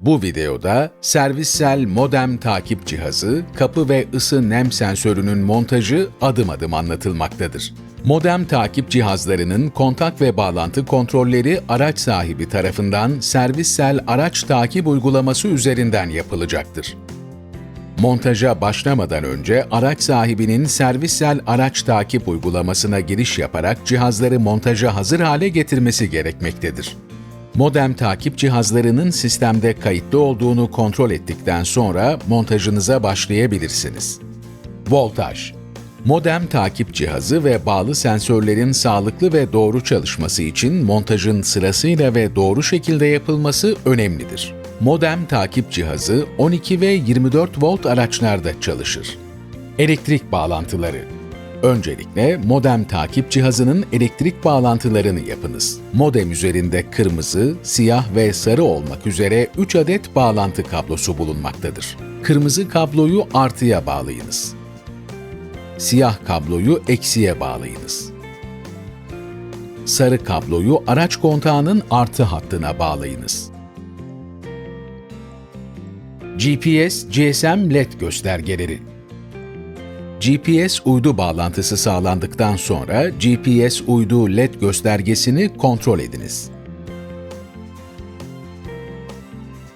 Bu videoda servissel modem takip cihazı, kapı ve ısı nem sensörünün montajı adım adım anlatılmaktadır. Modem takip cihazlarının kontak ve bağlantı kontrolleri araç sahibi tarafından servissel araç takip uygulaması üzerinden yapılacaktır. Montaja başlamadan önce araç sahibinin servissel araç takip uygulamasına giriş yaparak cihazları montaja hazır hale getirmesi gerekmektedir. Modem takip cihazlarının sistemde kayıtlı olduğunu kontrol ettikten sonra montajınıza başlayabilirsiniz. Voltaj Modem takip cihazı ve bağlı sensörlerin sağlıklı ve doğru çalışması için montajın sırasıyla ve doğru şekilde yapılması önemlidir. Modem takip cihazı 12 ve 24 volt araçlarda çalışır. Elektrik bağlantıları Öncelikle modem takip cihazının elektrik bağlantılarını yapınız. Modem üzerinde kırmızı, siyah ve sarı olmak üzere 3 adet bağlantı kablosu bulunmaktadır. Kırmızı kabloyu artıya bağlayınız. Siyah kabloyu eksiye bağlayınız. Sarı kabloyu araç kontağının artı hattına bağlayınız. GPS, GSM LED göstergeleri GPS uydu bağlantısı sağlandıktan sonra GPS uydu LED göstergesini kontrol ediniz.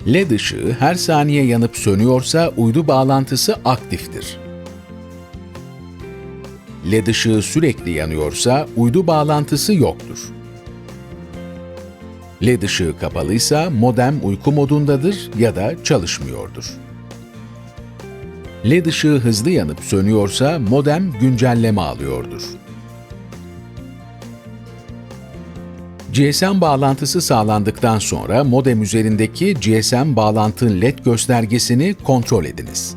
LED ışığı her saniye yanıp sönüyorsa uydu bağlantısı aktiftir. LED ışığı sürekli yanıyorsa uydu bağlantısı yoktur. LED ışığı kapalıysa modem uyku modundadır ya da çalışmıyordur. LED ışığı hızlı yanıp sönüyorsa modem güncelleme alıyordur. GSM bağlantısı sağlandıktan sonra modem üzerindeki GSM bağlantı LED göstergesini kontrol ediniz.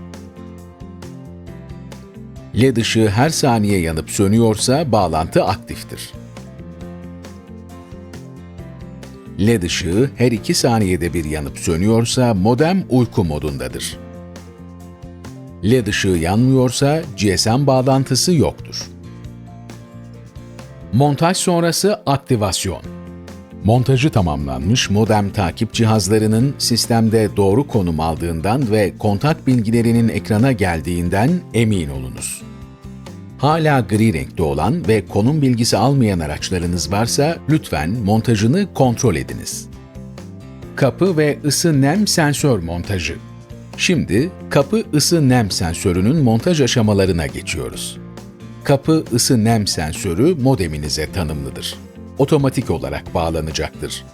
LED ışığı her saniye yanıp sönüyorsa bağlantı aktiftir. LED ışığı her 2 saniyede bir yanıp sönüyorsa modem uyku modundadır. LED ışığı yanmıyorsa GSM bağlantısı yoktur. Montaj sonrası aktivasyon. Montajı tamamlanmış modem takip cihazlarının sistemde doğru konum aldığından ve kontak bilgilerinin ekrana geldiğinden emin olunuz. Hala gri renkte olan ve konum bilgisi almayan araçlarınız varsa lütfen montajını kontrol ediniz. Kapı ve ısı nem sensör montajı. Şimdi kapı ısı nem sensörünün montaj aşamalarına geçiyoruz. Kapı ısı nem sensörü modeminize tanımlıdır. Otomatik olarak bağlanacaktır.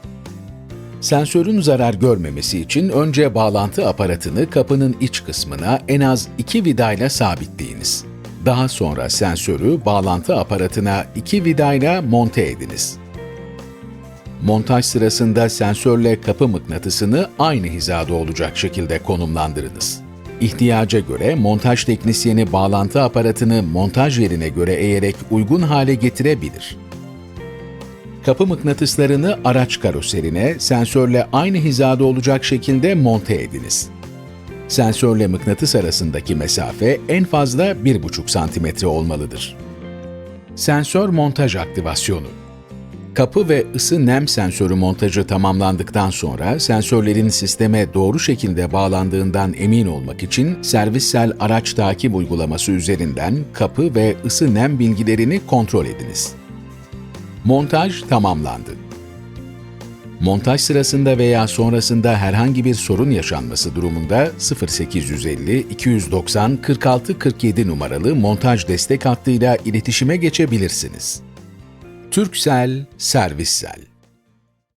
Sensörün zarar görmemesi için önce bağlantı aparatını kapının iç kısmına en az iki vidayla sabitleyiniz. Daha sonra sensörü bağlantı aparatına iki vidayla monte ediniz. Montaj sırasında sensörle kapı mıknatısını aynı hizada olacak şekilde konumlandırınız. İhtiyaca göre montaj teknisyeni bağlantı aparatını montaj yerine göre eğerek uygun hale getirebilir. Kapı mıknatıslarını araç karoserine sensörle aynı hizada olacak şekilde monte ediniz. Sensörle mıknatıs arasındaki mesafe en fazla 1,5 cm olmalıdır. Sensör montaj aktivasyonu Kapı ve ısı nem sensörü montajı tamamlandıktan sonra sensörlerin sisteme doğru şekilde bağlandığından emin olmak için servissel araç takip uygulaması üzerinden kapı ve ısı nem bilgilerini kontrol ediniz. Montaj tamamlandı. Montaj sırasında veya sonrasında herhangi bir sorun yaşanması durumunda 0850 290 46 47 numaralı montaj destek hattıyla iletişime geçebilirsiniz. Türksel Servissel